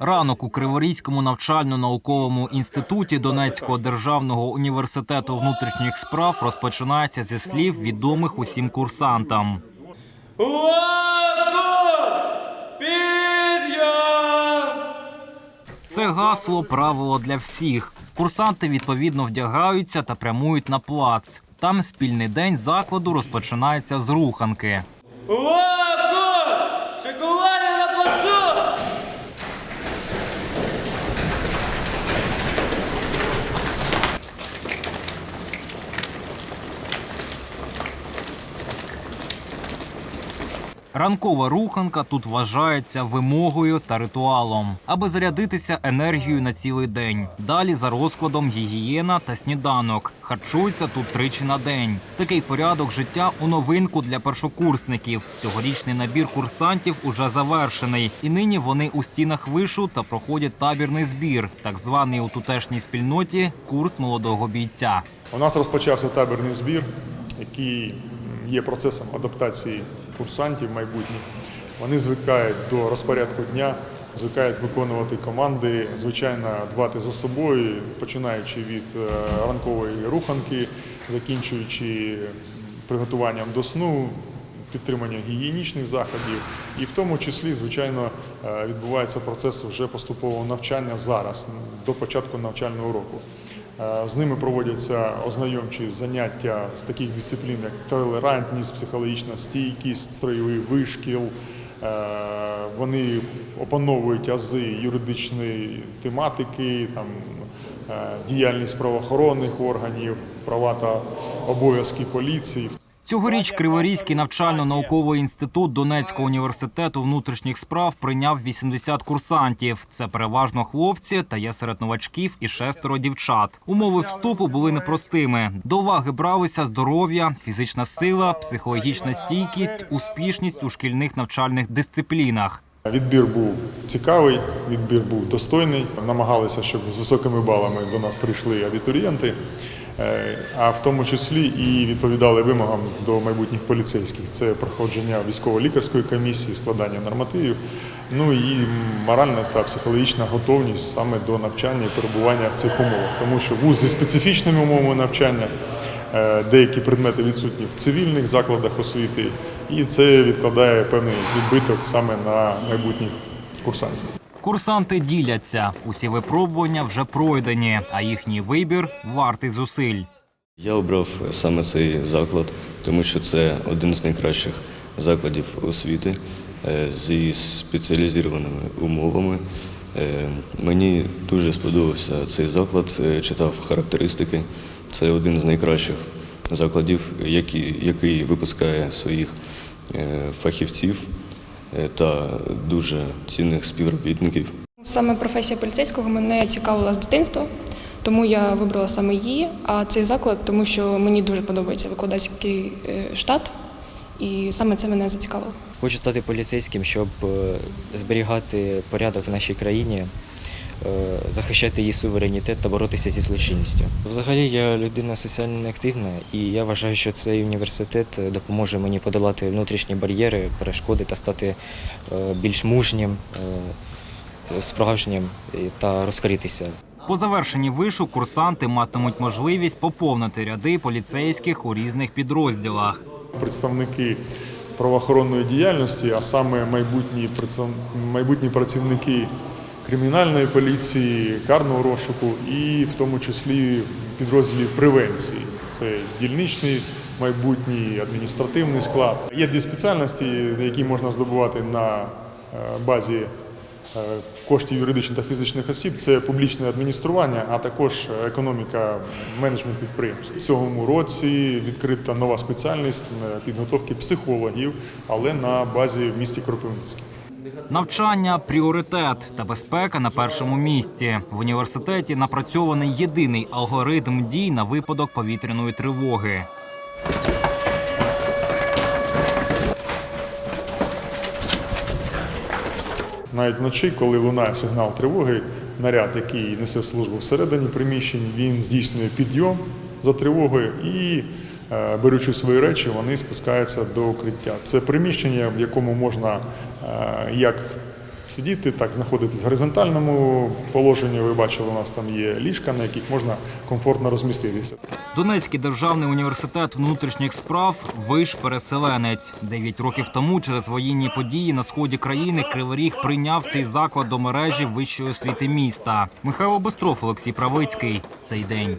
Ранок у Криворізькому навчально-науковому інституті Донецького державного університету внутрішніх справ розпочинається зі слів відомих усім курсантам. Це гасло правило для всіх. Курсанти відповідно вдягаються та прямують на плац. Там спільний день закладу розпочинається з руханки. Ранкова руханка тут вважається вимогою та ритуалом, аби зарядитися енергією на цілий день. Далі за розкладом гігієна та сніданок. Харчуються тут тричі на день. Такий порядок життя у новинку для першокурсників. Цьогорічний набір курсантів уже завершений, і нині вони у стінах вишу та проходять табірний збір, так званий у тутешній спільноті курс молодого бійця. У нас розпочався табірний збір, який є процесом адаптації курсантів майбутніх. Вони звикають до розпорядку дня, звикають виконувати команди, звичайно, дбати за собою, починаючи від е, ранкової руханки, закінчуючи приготуванням до сну, підтримання гігієнічних заходів, і в тому числі, звичайно, е, відбувається процес вже поступового навчання зараз, до початку навчального року. Е, З ними проводяться ознайомчі заняття з таких дисциплін, як толерантність, психологічна стійкість, строєвий вишкіл. Е, Вони опановують ази юридичної тематики, там, е, діяльність правоохоронних органів, права та обов'язки поліції. Цьогоріч Криворізький навчально-науковий інститут Донецького університету внутрішніх справ прийняв 80 курсантів. Це переважно хлопці та є серед новачків і шестеро дівчат. Умови вступу були непростими. До уваги бралися здоров'я, фізична сила, психологічна стійкість, успішність у шкільних навчальних дисциплінах. Відбір був цікавий, відбір був достойний. Намагалися, щоб з високими балами до нас прийшли абітурієнти, а в тому числі і відповідали вимогам до майбутніх поліцейських. Це проходження військово-лікарської комісії, складання нормативів, ну і моральна та психологічна готовність саме до навчання і перебування в цих умовах, тому що вуз зі специфічними умовами навчання. Е, Деякі предмети відсутні в цивільних закладах освіти, і це відкладає певний відбиток саме на майбутніх курсантів. Курсанти діляться. Усі випробування вже пройдені, а їхній вибір вартий зусиль. Я обрав саме цей заклад, тому що це один з найкращих закладів освіти е, зі спеціалізованими умовами. Е, Мені дуже сподобався цей заклад, е, читав характеристики. Це один з найкращих закладів, який, випускає своїх фахівців та дуже цінних співробітників. Саме професія поліцейського мене цікавила з дитинства, тому я вибрала саме її. А цей заклад, тому що мені дуже подобається викладацький е, штат, і саме це мене зацікавило. Хочу стати поліцейським, щоб е, зберігати порядок в нашій країні, е, захищати її суверенітет та боротися зі злочинністю. Взагалі я людина соціально неактивна, і я вважаю, що цей університет е, допоможе мені подолати внутрішні бар'єри, перешкоди та стати е, більш мужнім, е, справжнім е, та розкритися. По завершенні вишу курсанти матимуть можливість поповнити ряди поліцейських у різних підрозділах. Представники правоохоронної діяльності, а саме майбутні, майбутні працівники кримінальної поліції, карного розшуку і в тому числі підрозділів превенції. Це дільничний майбутній адміністративний склад. Є дві спеціальності, які можна здобувати на е, базі е, коштів юридичних та фізичних осіб. Це публічне адміністрування, а також економіка, менеджмент підприємств. В цьому році відкрита нова спеціальність підготовки психологів, але на базі в місті Кропивницький. Навчання пріоритет та безпека на першому місці. В університеті напрацьований єдиний алгоритм дій на випадок повітряної тривоги. Навіть вночі, коли лунає сигнал тривоги, наряд, який несе службу всередині приміщень, він здійснює підйом за тривогою і, беручи свої речі, вони спускаються до укриття. Це приміщення, в якому можна е, як сидіти, так знаходитись в горизонтальному положенні. Ви бачили, у нас там є ліжка, на яких можна комфортно розміститися. Донецький державний університет внутрішніх справ виш переселенець. Дев'ять років тому через воєнні події на сході країни Кривий Ріг прийняв цей заклад до мережі вищої освіти міста. Михайло Бистров, Олексій Правицький. Цей день.